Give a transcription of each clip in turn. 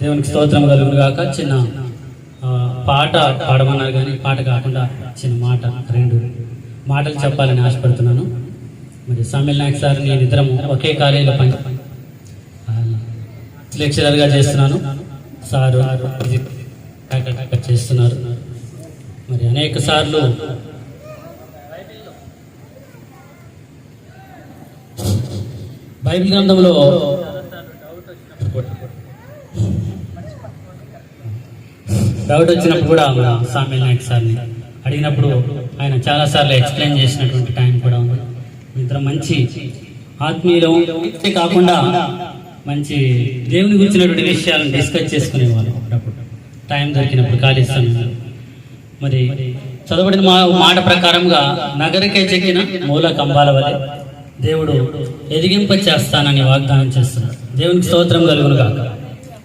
దేవునికి స్తోత్రం కలుగును కాక చిన్న పాట పాడమన్నారు కానీ పాట కాకుండా చిన్న మాట రెండు మాటలు చెప్పాలని ఆశపడుతున్నాను. మరి సామిల్ నాయక్ సార్ నేను ఇద్దరం ఒకే కాలేజీలో పని లెక్చరర్గా చేస్తున్నాను. సారు చేస్తున్నారు. మరి అనేక సార్లు బైబిల్ గ్రంథంలో డౌట్ వచ్చినప్పుడు కూడా మన సామ్య నాయక్ సార్ని అడిగినప్పుడు ఆయన చాలాసార్లు ఎక్స్ప్లెయిన్ చేసినటువంటి టైం కూడా ఉంది. ఇద్దరు మంచి ఆత్మీయులం. అంతే కాకుండా మంచి దేవుని గురించినటువంటి విషయాలను డిస్కస్ చేసుకునేవాళ్ళు అప్పుడప్పుడు. టైం దొరికినప్పుడు ఖాళీ సమయంలో. మరి చదవబడిన మా మాట ప్రకారంగా నగరికే చెక్కిన మూల కంబాల వలె దేవుడు ఎదిగింప చేస్తానని వాగ్దానం చేస్తున్నాడు దేవునికి స్తోత్రం కలుగును కాక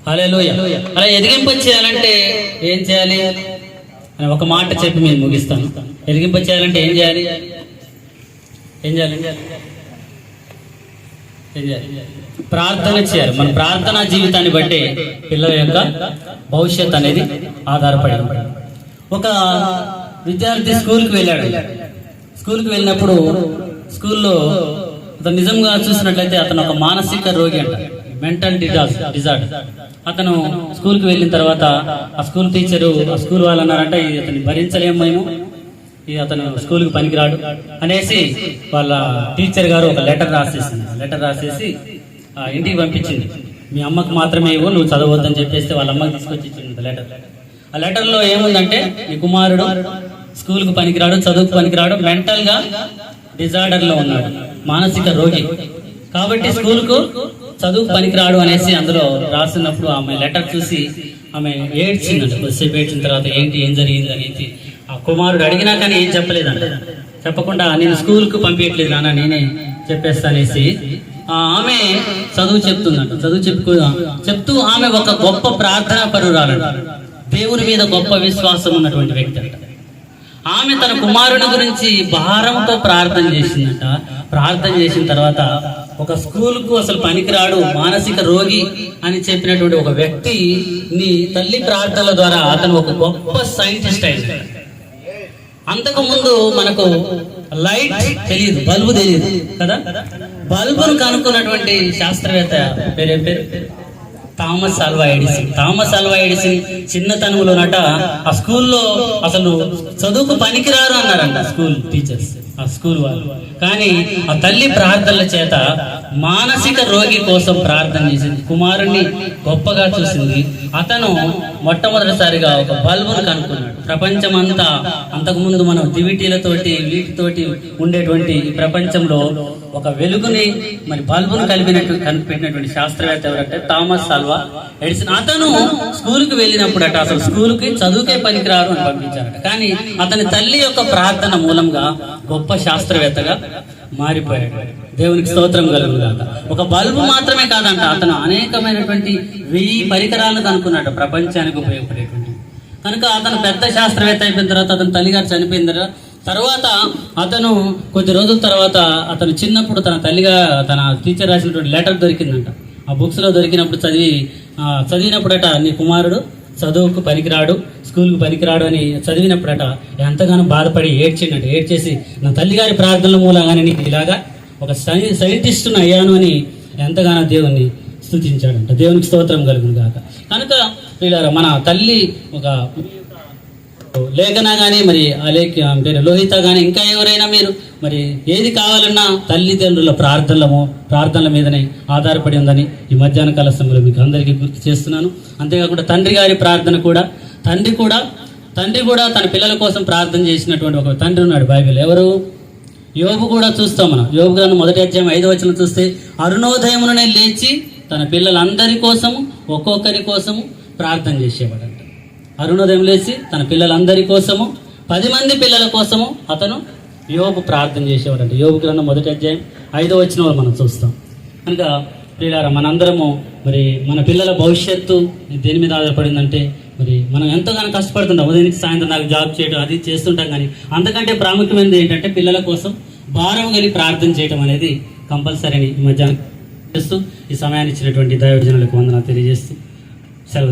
హల్లెలూయ. అలా ఎదిగింప చేయాలంటే ఏం చేయాలి? అని ఒక మాట చెప్పి నేను ముగిస్తాను. ఎదిగింప చేయాలంటే ఏం చేయాలి? ఏం చేయాలి? ఏం చేయాలి? ప్రార్థన చేయాలి. మన ప్రార్థనా జీవితాన్ని బట్టి పిల్లల యొక్క భవిష్యత్ అనేది ఆధారపడి. ఒక విద్యార్థి స్కూల్కి వెళ్ళాడు. స్కూల్కి వెళ్ళినప్పుడు స్కూల్లో అతను నిజంగా చూసినట్లయితే అతను ఒక మానసిక రోగి అంట. మెంటల్ డిజాస్ డిజార్డ్ అతను స్కూల్కి వెళ్ళిన తర్వాత ఆ స్కూల్ టీచరు ఆ స్కూల్ వాళ్ళు అన్నారంటే "ఇది అతన్ని భరించలేము మేము. ఈ అతను స్కూల్కి పనికిరాడు అనేసి వాళ్ళ టీచర్ గారు ఒక లెటర్ రాసేసింది. లెటర్ రాసేసి ఆ, ఇంటికి పంపించింది. మీ అమ్మకు మాత్రమే ఇవ్వు నువ్వు చదవద్దని చెప్పేస్తే వాళ్ళ అమ్మకి తీసుకొచ్చి ఇచ్చింది లెటర్. ఆ లెటర్లో ఏముందంటే మీ కుమారుడు స్కూల్కి పనికిరాడు చదువుకు పనికిరాడు మెంటల్గా డిజార్డర్లో ఉన్నాడు మానసిక రోగి. కాబట్టి స్కూల్కు చదువు పనికిరాడు అనేసి అందులో రాసినప్పుడు ఆమె లెటర్ చూసి ఆమె ఏడ్చిందంట. కొద్దిసేపు ఏడ్చిన తర్వాత ఏంటి ఏం జరిగింది అనేది ఆ కుమారుడు అడిగినా కానీ ఏం చెప్పలేదంట. చెప్పకుండా నేను స్కూల్కు పంపించట్లేదు నాన్న నేనే చెప్పేస్తానేసి ఆమె చదువు చెప్తుందంట. చదువు చెప్పుకో చెప్తూ ఆమె ఒక గొప్ప ప్రార్థన పరురాలంట దేవుని మీద గొప్ప విశ్వాసం ఉన్నటువంటి వ్యక్తి అంట. ఆమె తన కుమారుని గురించి భారంతో ప్రార్థన చేసిందంట. ప్రార్థన చేసిన తర్వాత ఒక స్కూల్కు అసలు పనికిరాడు మానసిక రోగి అని చెప్పినటువంటి ఒక వ్యక్తి నీ తల్లి ప్రార్థనల ద్వారా అతను ఒక గొప్ప సైంటిస్ట్ అయింది అంతకు ముందు మనకు లైట్ తెలియదు బల్బు తెలియదు కదా? బల్బును కనుక్కున్నటువంటి శాస్త్రవేత్త పేరేం పేరు? Thomas Alva Edison. Thomas Alva Edison చిన్నతనంలోనట ఆ స్కూల్లో అసలు చదువుకు పనికిరారు అన్నారంట స్కూల్ టీచర్స్. ఆ స్కూల్ వాళ్ళు. కానీ ఆ తల్లి ప్రార్థనల చేత మానసిక రోగి కోసం ప్రార్థన చేసింది. కుమారుణ్ణి గొప్పగా చూసింది. అతను మొట్టమొదటిసారిగా ఒక బల్బును కనుక్కున్నాడు. ప్రపంచమంతా అంతకుముందు మనం దివిటీలతోటి వీటితోటి ఉండేటువంటి ఈ ప్రపంచంలో ఒక వెలుగుని మరి బల్బును కలిపినట్టు కనిపెట్టినటువంటి శాస్త్రవేత్త ఎవరంటే థామస్ సల్వా ఎడిసన్. అతను స్కూల్కి వెళ్ళినప్పుడట అసలు స్కూల్కి చదువుకే పనికిరారు అని పంపించారట. కానీ అతని తల్లి యొక్క ప్రార్థన మూలంగా గొప్ప గొప్ప శాస్త్రవేత్తగా మారిపోయాడు. దేవునికి స్తోత్రం కలుగుగాక ఒక బల్బు మాత్రమే కాదంట అతను అనేకమైనటువంటి వెయ్యి పరికరాలను కనుక్కున్నాడు ప్రపంచానికి ఉపయోగపడేటువంటి. కనుక అతను పెద్ద శాస్త్రవేత్త అయిపోయిన తర్వాత అతను తల్లిగారు చనిపోయిన తర్వాత తర్వాత అతను కొద్ది రోజుల తర్వాత అతను చిన్నప్పుడు తన తల్లిగా తన టీచర్ రాసినటువంటి లెటర్ దొరికిందంట. ఆ బుక్స్లో దొరికినప్పుడు చదివి చదివినప్పుడట నీ కుమారుడు చదువుకు పనికిరాడు స్కూల్కి పనికిరాడు అని చదివినప్పుడట ఎంతగానో బాధపడి ఏడ్చిండట. ఏడ్చేసి నా తల్లిగారి ప్రార్థనల మూలంగానే నేను ఇలాగా ఒక సై సైంటిస్టును అయ్యాను అని ఎంతగానో దేవుణ్ణి స్థుతించాడంట. దేవునికి స్తోత్రం కలుగును కాక కనుక వీళ్ళ మన తల్లి ఒక లేఖన కానీ మరి అలేఖ పేరు లోహిత కానీ ఇంకా ఎవరైనా మీరు మరి ఏది కావాలన్నా తల్లిదండ్రుల ప్రార్థనలము ప్రార్థనల మీదనే ఆధారపడి ఉందని ఈ మధ్యాహ్న కాల సమయంలో మీకు అందరికీ గుర్తు చేస్తున్నాను. అంతేకాకుండా తండ్రి గారి ప్రార్థన కూడా తండ్రి కూడా తండ్రి కూడా తన పిల్లల కోసం ప్రార్థన చేసినటువంటి ఒక తండ్రి ఉన్నాడు బైబిల్. ఎవరు? యోబు కూడా చూస్తాం మనం. యోబు గ్రంథం మొదటి అధ్యాయం ఐదో వచనం చూస్తే అరుణోదయముననే లేచి తన పిల్లలందరి కోసము ఒక్కొక్కరి కోసము ప్రార్థన చేసేవాడు. అరుణోదయం లేచి తన పిల్లలందరి కోసము పది మంది పిల్లల కోసము అతను యోగు ప్రార్థన చేసేవాడంట. యోగు గ్రంథం మొదటి అధ్యాయం ఐదో వచ్చిన వాళ్ళు మనం చూస్తాం. కనుక ప్రియారా మనందరము మరి మన పిల్లల భవిష్యత్తు దేని మీద ఆధారపడిందంటే మరి మనం ఎంతగానో కష్టపడుతుంటాం. ఉదయానికి సాయంత్రం నాకు జాబ్ చేయడం అది చేస్తుంటాం కానీ అంతకంటే ప్రాముఖ్యమైనది ఏంటంటే పిల్లల కోసం భారం కలిగి ప్రార్థన చేయడం అనేది కంపల్సరీ అని ఈ మధ్యాహ్నం చేస్తూ ఈ సమయాన్ని ఇచ్చినటువంటి దైవజనులకు వందన తెలియజేస్తూ సెలవు